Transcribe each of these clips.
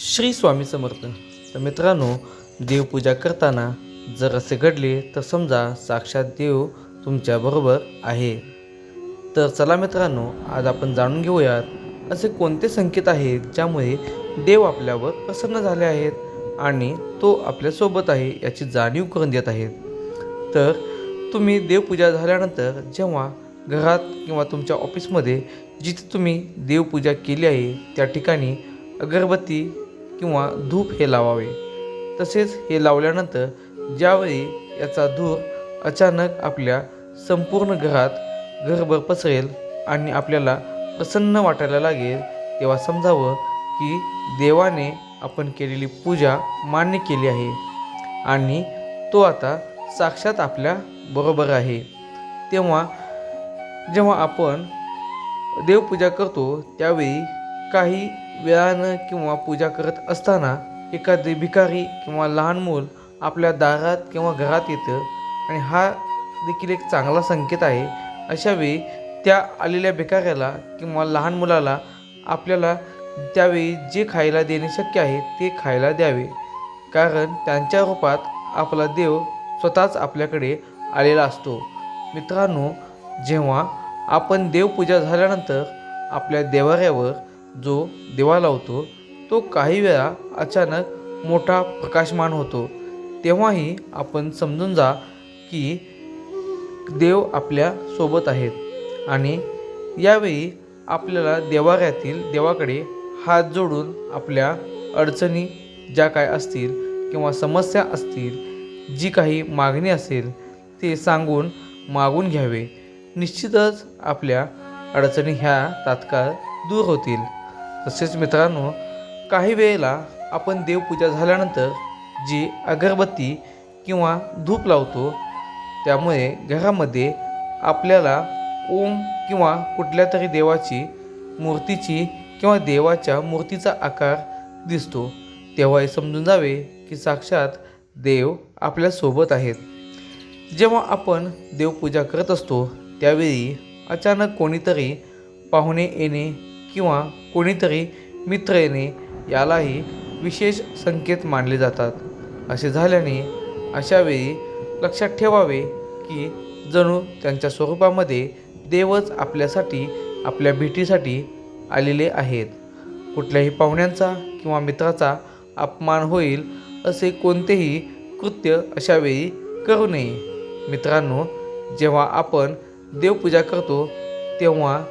श्री स्वामी समर्थ. तर मित्रांनो देवपूजा करताना जर असे घडले तर समजा साक्षात देव तुमच्याबरोबर आहे. तर चला मित्रांनो आज आपण जाणून घेऊयात असे कोणते संकेत आहेत ज्यामुळे देव आपल्यावर प्रसन्न झाले आहेत आणि तो आपल्यासोबत आहे याची जाणीव करून देत आहेत. तर तुम्ही देवपूजा झाल्यानंतर जेव्हा घरात किंवा तुमच्या ऑफिसमध्ये जिथे तुम्ही देवपूजा केली आहे त्या ठिकाणी अगरबत्ती किंवा धूप हे लावावे. तसेच हे लावल्यानंतर ज्यावेळी याचा धूर अचानक आपल्या संपूर्ण घरात घरभर पसरेल आणि आपल्याला प्रसन्न वाटायला लागेल तेव्हा समजावं की देवाने आपण केलेली पूजा मान्य केली आहे आणि तो आता साक्षात आपल्या बरोबर आहे. तेव्हा जेव्हा आपण देवपूजा करतो त्यावेळी काही वेळानं किंवा पूजा करत असताना एखादे भिकारी किंवा लहान मूल आपल्या दारात किंवा घरात येतं आणि हा देखील एक चांगला संकेत आहे. अशावेळी त्या आलेल्या भिकाऱ्याला किंवा लहान मुलाला आपल्याला त्यावेळी जे खायला देणे शक्य आहे ते खायला द्यावे. कारण त्यांच्या रूपात आपला देव स्वतःच आपल्याकडे आलेला असतो. मित्रांनो जेव्हा आपण देवपूजा झाल्यानंतर आपल्या देवाऱ्यावर जो दिवा लावतो तो काही वेळा अचानक मोठा प्रकाशमान होतो. तेव्हाही आपण समजून जा की देव आपल्यासोबत आहेत आणि यावेळी आपल्याला देवाऱ्यातील देवाकडे हात जोडून आपल्या अडचणी ज्या काय असतील किंवा समस्या असतील जी काही मागणी असेल ते सांगून मागून घ्यावे. निश्चितच आपल्या अडचणी ह्या तात्काळ दूर होतील. तसेच मित्रांनो काही वेळेला आपण देवपूजा झाल्यानंतर जी अगरबत्ती किंवा धूप लावतो त्यामुळे घरामध्ये आपल्याला ओम किंवा कुठल्या तरी देवाची मूर्तीची किंवा देवाच्या मूर्तीचा आकार दिसतो. तेव्हा हे समजून जावे की साक्षात देव आपल्यासोबत आहेत. जेव्हा आपण देवपूजा करत असतो त्यावेळी अचानक कोणीतरी पाहुणे येणे किंवा कोणीतरी मित्र येणे यालाही विशेष संकेत मानले जातात. असे झाल्याने अशावेळी लक्षात ठेवावे की जणू त्यांच्या स्वरूपामध्ये देवच आपल्यासाठी आपल्या भेटीसाठी आलेले आहेत. कुठल्याही पाहुण्यांचा किंवा मित्राचा अपमान होईल असे कोणतेही कृत्य अशावेळी करू नये. मित्रांनो जेव्हा आपण देवपूजा करतो तेव्हा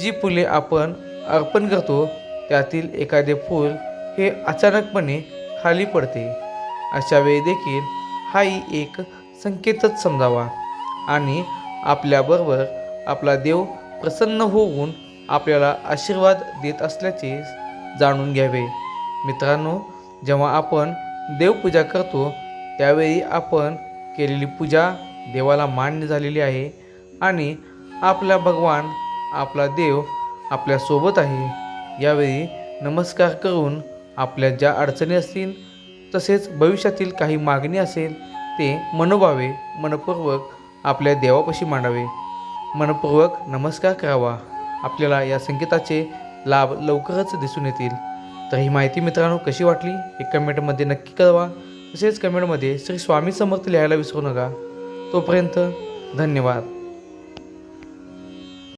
जी फुले आपण अर्पण करतो त्यातील एखादे फूल हे अचानकपणे खाली पडते. अशा वेळी देखील हाही एक संकेतच समजावा आणि आपल्याबरोबर आपला देव प्रसन्न होऊन आपल्याला आशीर्वाद देत असल्याचे जाणून घ्यावे. मित्रांनो जेव्हा आपण देवपूजा करतो त्यावेळी आपण केलेली पूजा देवाला मान्य झालेली आहे आणि आपला भगवान आपला देव आपल्यासोबत आहे. यावेळी नमस्कार करून आपल्या ज्या अडचणी असतील तसेच भविष्यातील काही मागणी असेल ते मनोभावे मनपूर्वक आपल्या देवापाशी मांडावे. मनपूर्वक नमस्कार करावा. आपल्याला या संकेताचे लाभ लवकरच दिसून येतील. तर ही माहिती मित्रांनो कशी वाटली हे कमेंटमध्ये नक्की कळवा. तसेच कमेंटमध्ये श्री स्वामी समर्थ लिहायला विसरू नका. तोपर्यंत धन्यवाद.